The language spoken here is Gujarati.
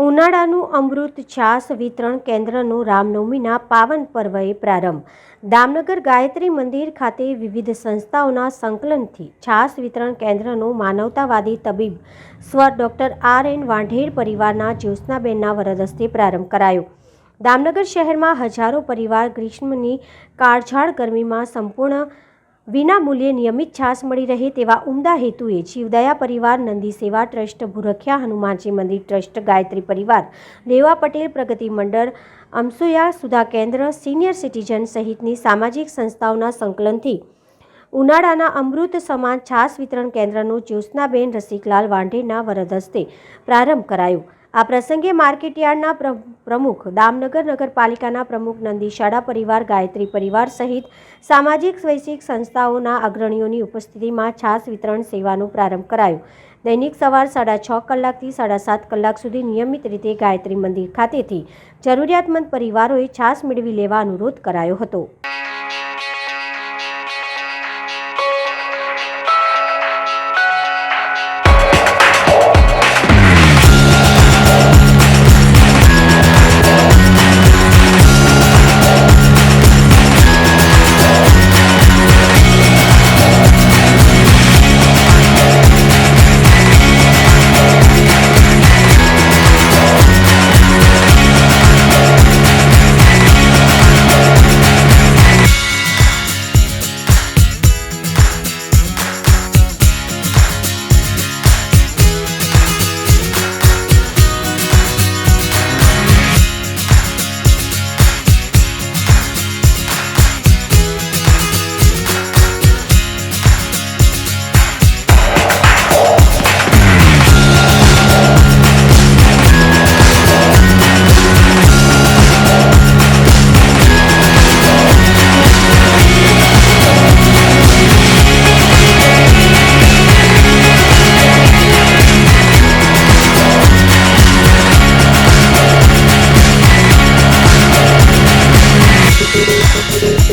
ઉનાળાનું અમૃત છાસ વિતરણ કેન્દ્રનો રામનવમીના પાવન પર્વએ પ્રારંભ. દામનગર ગાયત્રી મંદિર ખાતે વિવિધ સંસ્થાઓના સંકલનથી છાસ વિતરણ કેન્દ્રનો માનવતાવાદી તબીબ સ્વ ડોક્ટર આર એન વાંઢેર પરિવારના જ્યોત્સનાબેનના વરદસ્તે પ્રારંભ કરાયો. દામનગર શહેરમાં હજારો પરિવાર ગ્રીષ્મની કાળઝાળ ગરમીમાં સંપૂર્ણ વિના મૂલ્યે નિયમિત છાસ મળી રહે તેવા ઉમદા હેતુએ જીવદયા પરિવાર, નંદી સેવા ટ્રસ્ટ, ભૂરખિયા હનુમાનજી મંદિર ટ્રસ્ટ, ગાયત્રી પરિવાર દેવા પટેલ પ્રગતિ મંડળ, અમસુયા સુધા કેન્દ્ર, સિનિયર સિટીઝન સહિતની સામાજિક સંસ્થાઓના સંકલનથી ઉનાળાના અમૃત સમાન છાસ વિતરણ કેન્દ્રનું જ્યોત્સનાબેન રસિકલાલ વાંઢેના વરદ હસ્તે પ્રારંભ કરાયો. આ પ્રસંગે માર્કેટયાર્ડના પ્રમુખ દામનગર નગરપાલિકાના પ્રમુખ નંદીશાળા પરિવાર, ગાયત્રી પરિવાર સહિત સામાજિક સ્વૈચ્છિક સંસ્થાઓના અગ્રણીઓની ઉપસ્થિતિમાં છાસ વિતરણ સેવાનો પ્રારંભ કરાયો. દૈનિક સવાર સાડા છ કલાકથી સાડા સાત કલાક સુધી નિયમિત રીતે ગાયત્રી મંદિર ખાતેથી જરૂરિયાતમંદ પરિવારોએ છાસ મેળવી લેવા અનુરોધ કરાયો હતો.